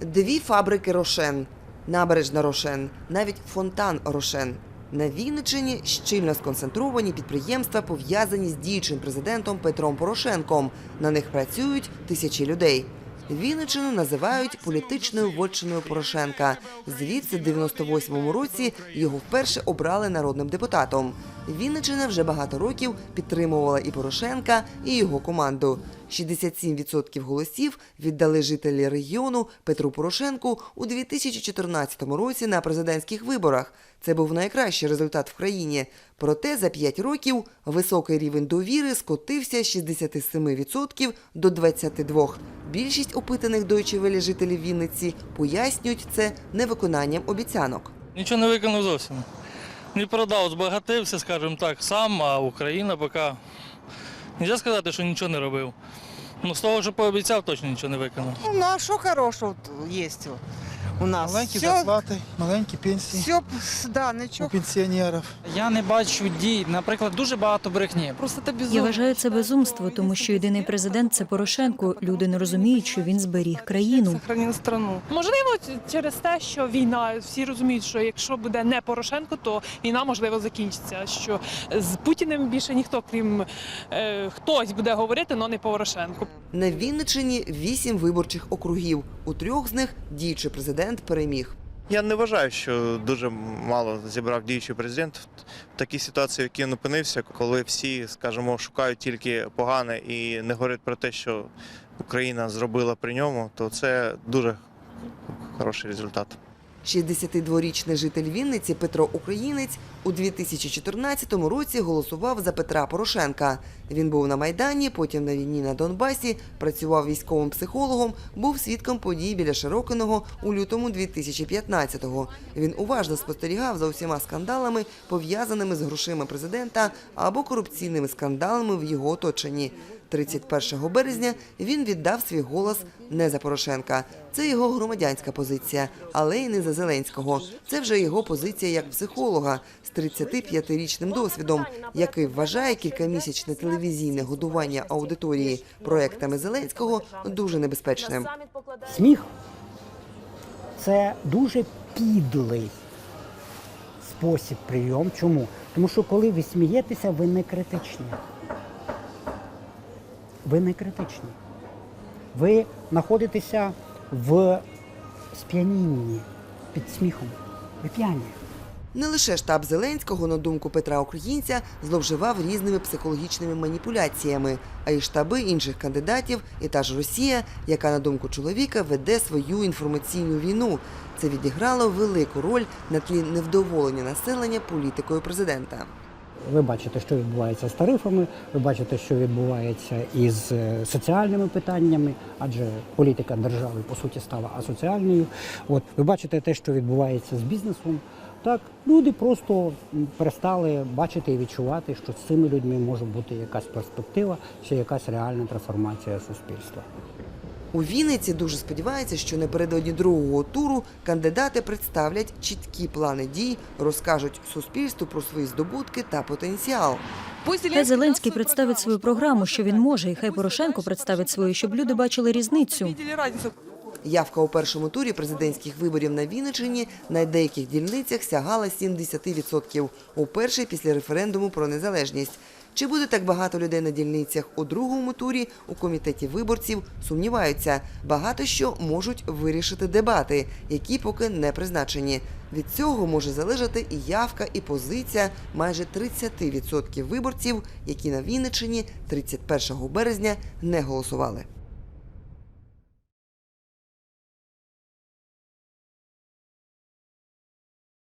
Дві фабрики Рошен, набережна Рошен, навіть фонтан Рошен. На Вінниччині щільно сконцентровані підприємства, пов'язані з діючим президентом Петром Порошенком. На них працюють тисячі людей. Вінниччину називають політичною вотчиною Порошенка. Звідси, в 98-му році його вперше обрали народним депутатом. Вінниччина вже багато років підтримувала і Порошенка, і його команду. 67% голосів віддали жителі регіону Петру Порошенку у 2014 році на президентських виборах. Це був найкращий результат в країні. Проте за 5 років високий рівень довіри скотився з 67% до 22%. Більшість опитаних Deutsche Welle жителів Вінниці пояснюють це невиконанням обіцянок. Нічого не виконав зовсім. Не продав, збагатився, скажімо так, сам, а Україна поки. Нельзя сказати, що нічого не робив. Ну, з того, що пообіцяв, точно нічого не виконав. Ну, а що хорошого є? У нас? Маленькі все, зарплати, маленькі пенсії все, да, у ничего. пенсіонерів. Я не бачу дій, наприклад, дуже багато брехні. Просто це безумно. Я вважаю це безумство, тому що єдиний президент це Порошенко. Люди не розуміють, що він зберіг країну. Сохранив страну. Можливо, через те, що війна, всі розуміють, що якщо буде не Порошенко, то війна можливо закінчиться. Що з Путіним більше ніхто, крім е, хтось буде говорити, але не Порошенко. На Вінниччині вісім виборчих округів. У трьох з них діючий президент переміг. Я не вважаю, що дуже мало зібрав діючий президент в такій ситуації, в якій він опинився, коли всі, скажімо, шукають тільки погане і не говорять про те, що Україна зробила при ньому, то це дуже хороший результат. 62-річний житель Вінниці Петро Українець у 2014 році голосував за Петра Порошенка. Він був на Майдані, потім на війні на Донбасі, працював військовим психологом, був свідком подій біля Широкиного у лютому 2015-го. Він уважно спостерігав за усіма скандалами, пов'язаними з грошима президента або корупційними скандалами в його оточенні. 31 березня він віддав свій голос не за Порошенка. Це його громадянська позиція, але й не за Зеленського. Це вже його позиція як психолога з 35-річним досвідом, який вважає кількамісячне телевізійне годування аудиторії проектами Зеленського дуже небезпечним. Сміх це дуже підлий спосіб прийом. Чому? Тому що коли ви смієтеся, ви не критичні. Ви не критичні. Ви знаходитеся в сп'янінні під сміхом. Ви п'яні. Не лише штаб Зеленського, на думку Петра Українця, зловживав різними психологічними маніпуляціями, а й штаби інших кандидатів, і та ж Росія, яка, на думку чоловіка, веде свою інформаційну війну. Це відіграло велику роль на тлі невдоволення населення політикою президента. Ви бачите, що відбувається з тарифами, ви бачите, що відбувається із е, соціальними питаннями, адже політика держави по суті стала асоціальною. От ви бачите те, що відбувається з бізнесом. Так, люди просто перестали бачити і відчувати, що з цими людьми може бути якась перспектива чи якась реальна трансформація суспільства. У Вінниці дуже сподіваються, що напередодні другого туру кандидати представлять чіткі плани дій, розкажуть суспільству про свої здобутки та потенціал. Хай Зеленський представить свою програму, що він може, і хай Порошенко представить свою, щоб люди бачили різницю. Явка у першому турі президентських виборів на Вінниччині на деяких дільницях сягала 70%. У перший після референдуму про незалежність. Чи буде так багато людей на дільницях у другому турі у комітеті виборців сумніваються. Багато що можуть вирішити дебати, які поки не призначені. Від цього може залежати і явка, і позиція майже 30% виборців, які на Вінниччині 31 березня не голосували.